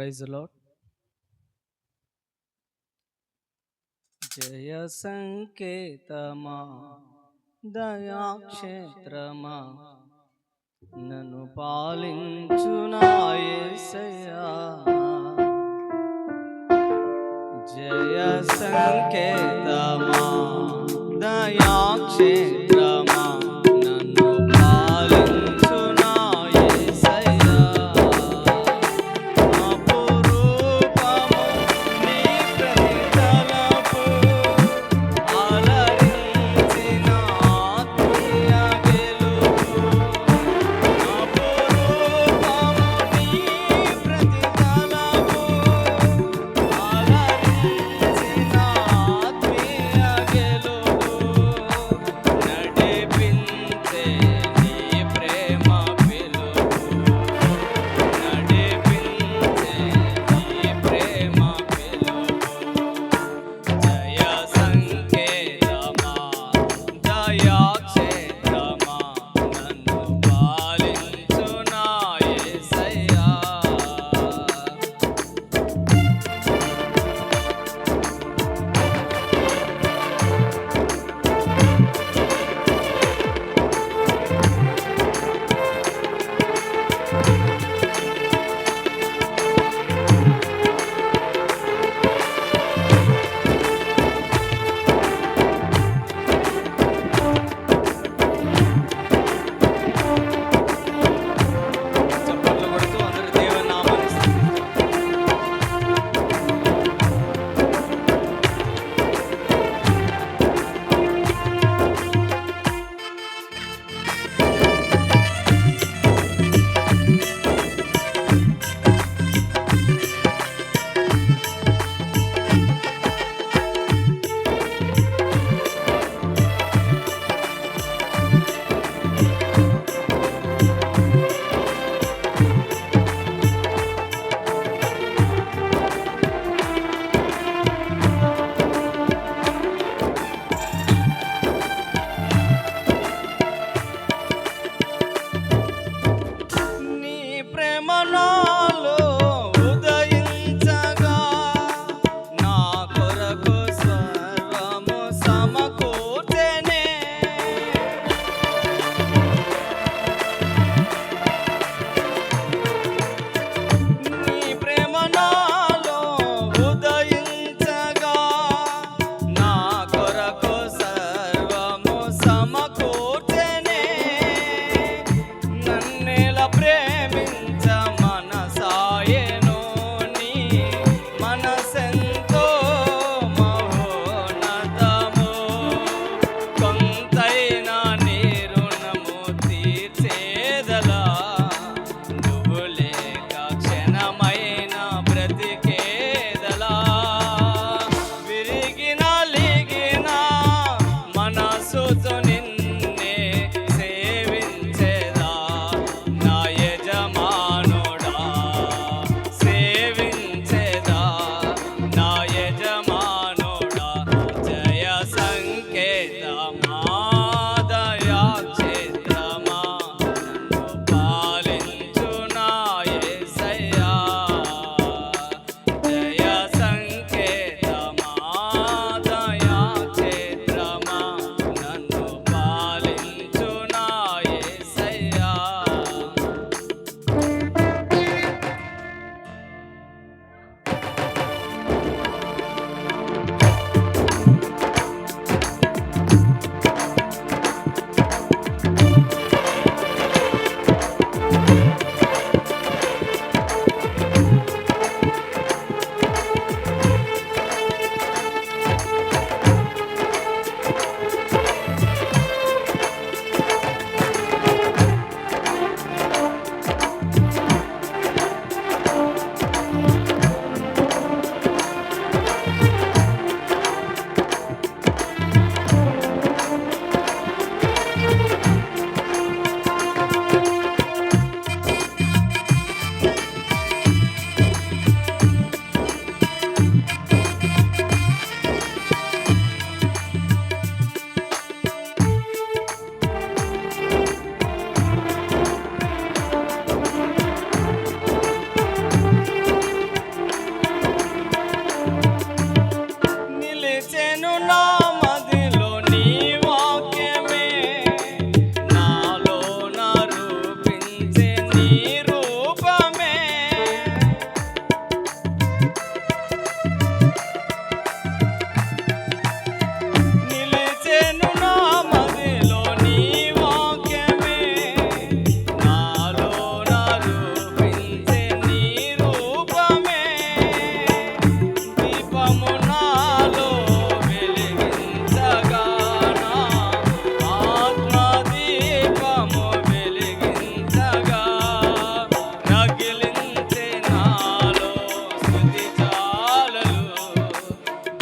ప్రైజ్లో జయ సంకేతమా దయాక్షేత్రమా నన్ను పాలించునాయసయా జయ సంకేతమా దయాక్షేత్రమా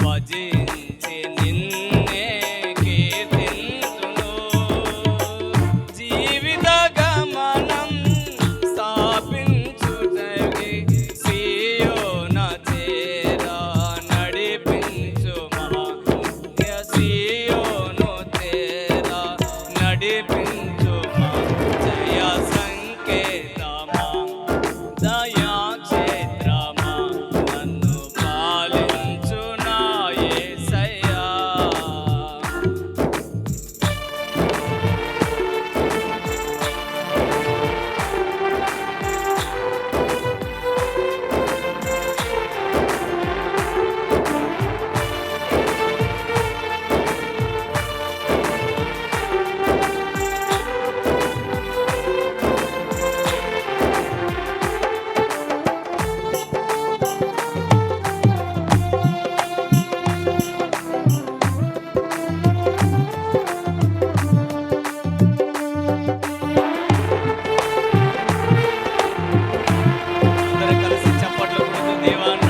భజించి నిన్నే కీర్తింతును జీవిత గమనం స్థాపించుటవి సీయోన చేరా నడిపించు మహా సీ चपडलं देवान.